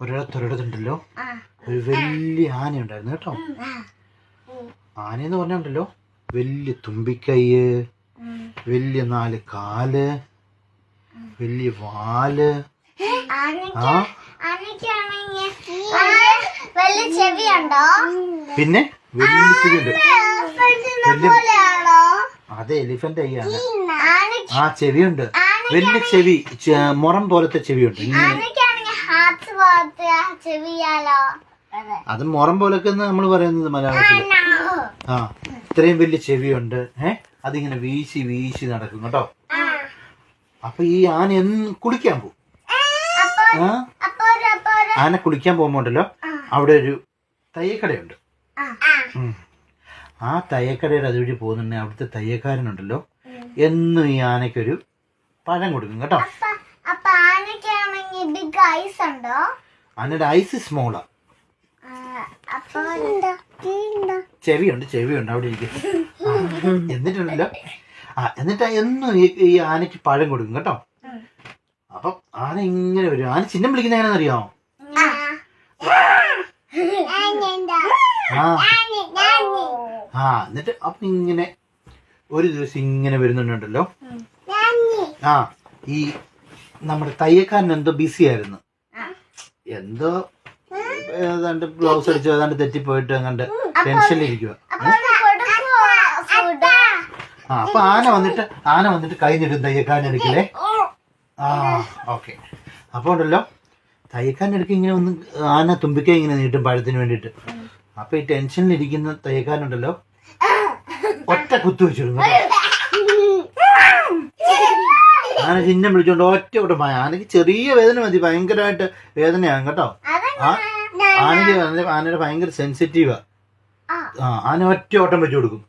ഒരിടത്തൊരിടത്തുണ്ടല്ലോ ഒരു വലിയ ആന ഉണ്ടായിരുന്നു കേട്ടോ. ആന എന്ന് പറഞ്ഞുണ്ടല്ലോ വലിയ തുമ്പിക്കൈ വലിയ നാല് കാൽ വലിയ വാൽ. ആ. പിന്നെ വലിയ ചെവിയുണ്ട്. അതെ എലിഫന്റ് അയ്യാണ് ആ ചെവിയുണ്ട്. വലിയ ചെവി മുറം പോലത്തെ ചെവിയുണ്ട്. ഇങ്ങനെ അതെ. അത് മുറം പോലൊക്കെ നമ്മൾ പറയുന്നത് മലയാളത്തിൽ ആ ഇത്രയും വലിയ ചെവിയുണ്ട്. ഏ? അതിങ്ങനെ വീശി വീശി നടക്കും കേട്ടോ. അപ്പൊ ഈ ആന എന്ന് കുളിക്കാൻ പോകും. ഒരു ആന കുളിക്കാൻ പോകുമ്പോണ്ടല്ലോ അവിടെ ഒരു തയ്യക്കടയുണ്ട്. ആ. തയ്യക്കടയുടെ അതുവഴി പോകുന്നുണ്ടെങ്കിൽ അവിടുത്തെ തയ്യക്കാരനുണ്ടല്ലോ എന്നും ഈ ആനയ്ക്കൊരു പഴം കൊടുക്കും കേട്ടോ. ബിഗ് ഐസ് ഉണ്ടോ? ആനയുടെ ഐസ് സ്മോളാ അപ്പൊ എന്താ? ചെവിയുണ്ട് ചെവിയുണ്ട് അവിടെ ഇരിക്കും. എന്നിട്ടുണ്ടല്ലോ. ആ എന്നിട്ട് എന്നും ഈ ഈ ആനയ്ക്ക് പഴം കൊടുക്കും കേട്ടോ. അപ്പം ആന ഇങ്ങനെ വരും. ആന ചിഹ്നം വിളിക്കുന്ന എങ്ങനെയാണെന്നറിയാമോ ആ. ആ. എന്നിട്ട് അപ്പം ഇങ്ങനെ ഒരു ദിവസം ഇങ്ങനെ വരുന്നുണ്ടല്ലോ. ആ ഈ നമ്മുടെ തയ്യക്കാരൻ എന്തോ ബിസി ആയിരുന്നു. എന്തോ ഏതാണ്ട് ബ്ലൗസ് അടിച്ച് ഏതാണ്ട് തെറ്റിപ്പോയിട്ട് അങ്ങനെ ടെൻഷനിലിരിക്കുക ആ അപ്പൊ ആന വന്നിട്ട് ആന വന്നിട്ട് കൈ നീട്ടും തയ്യക്കാരൻ എടുക്കില്ലേ ആ ഓക്കെ. അപ്പോൾ ഉണ്ടല്ലോ തയ്യക്കാരൻ എടുക്കുക ഇങ്ങനെ ഒന്ന് ആന തുമ്പിക്കാൻ ഇങ്ങനെ നീട്ടും പഴത്തിന് വേണ്ടിട്ട് അപ്പൊ ഈ ടെൻഷനിലിരിക്കുന്ന തയ്യക്കാരനുണ്ടല്ലോ ഒറ്റ കുത്തു വെച്ചിരുന്നു കേട്ടോ. ആന ചിഹ്നം വിളിച്ചോണ്ട് ഒറ്റ ഓട്ടം പോയ. ആനക്ക് ചെറിയ വേദന മതി ഭയങ്കരമായിട്ട് വേദനയാണ് കേട്ടോ. ആ ആനക്ക് ആന- ആനയുടെ ഭയങ്കര സെൻസിറ്റീവാ ആ. ആന ഒറ്റ ഓട്ടം വെച്ചു കൊടുക്കും.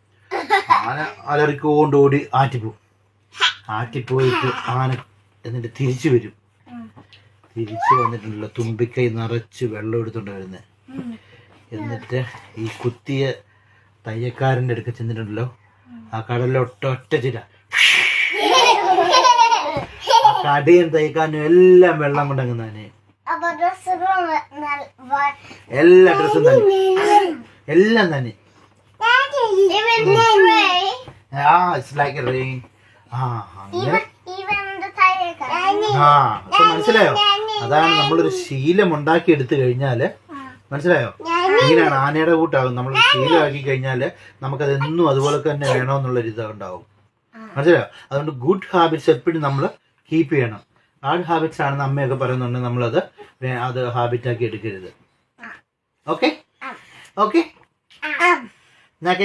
ആന അലറിക്കൊണ്ട് ഓടി ആറ്റിപ്പോവും. ആറ്റിപ്പോയിട്ട് ആന എന്നിട്ട് തിരിച്ചു വരും. തിരിച്ചു വന്നിട്ടുണ്ടല്ലോ തുമ്പിക്കൈ നിറച്ച് വെള്ളം എടുത്തോണ്ട് വരുന്നത് എന്നിട്ട് ഈ കുത്തിയ തയ്യക്കാരന്റെ അടുക്ക ചെന്നിട്ടുണ്ടല്ലോ. ആ കടലിലൊട്ടൊറ്റ ഒറ്റ ചിര. കടയും തയ്ക്കാനും എല്ലാം വെള്ളം കൊണ്ടങ്ങ് ഡ്രസ്സുകൾ എല്ലാ ഡ്രസ്സും തന്നെ എല്ലാം തന്നെ ആ ഇറ്റ്സ് ലൈക്ക് റെയിൻ ആ അങ്ങനെ. ആ അപ്പൊ മനസ്സിലായോ? അതാണ് നമ്മളൊരു ശീലം ഉണ്ടാക്കി എടുത്തു കഴിഞ്ഞാൽ മനസ്സിലായോ? ഇങ്ങനെയാണ് ആനയുടെ കൂട്ടാകും. നമ്മൾ ശീലമാക്കി കഴിഞ്ഞാൽ നമുക്ക് എന്നും അതുപോലെ തന്നെ വേണമെന്നുള്ള ഒരു ഇത് ഉണ്ടാവും മനസ്സിലായോ? അതുകൊണ്ട് ഗുഡ് ഹാബിറ്റ്സ് എപ്പോഴും നമ്മൾ കീപ്പ് ചെയ്യണം. ബാഡ് ഹാബിറ്റ്സ് ആണെന്ന് അമ്മയൊക്കെ പറയുന്നുണ്ട്. നമ്മളത് അത് ഹാബിറ്റ് ആക്കി എടുക്കരുത്. ഓക്കെ ഓക്കെ എന്നാ.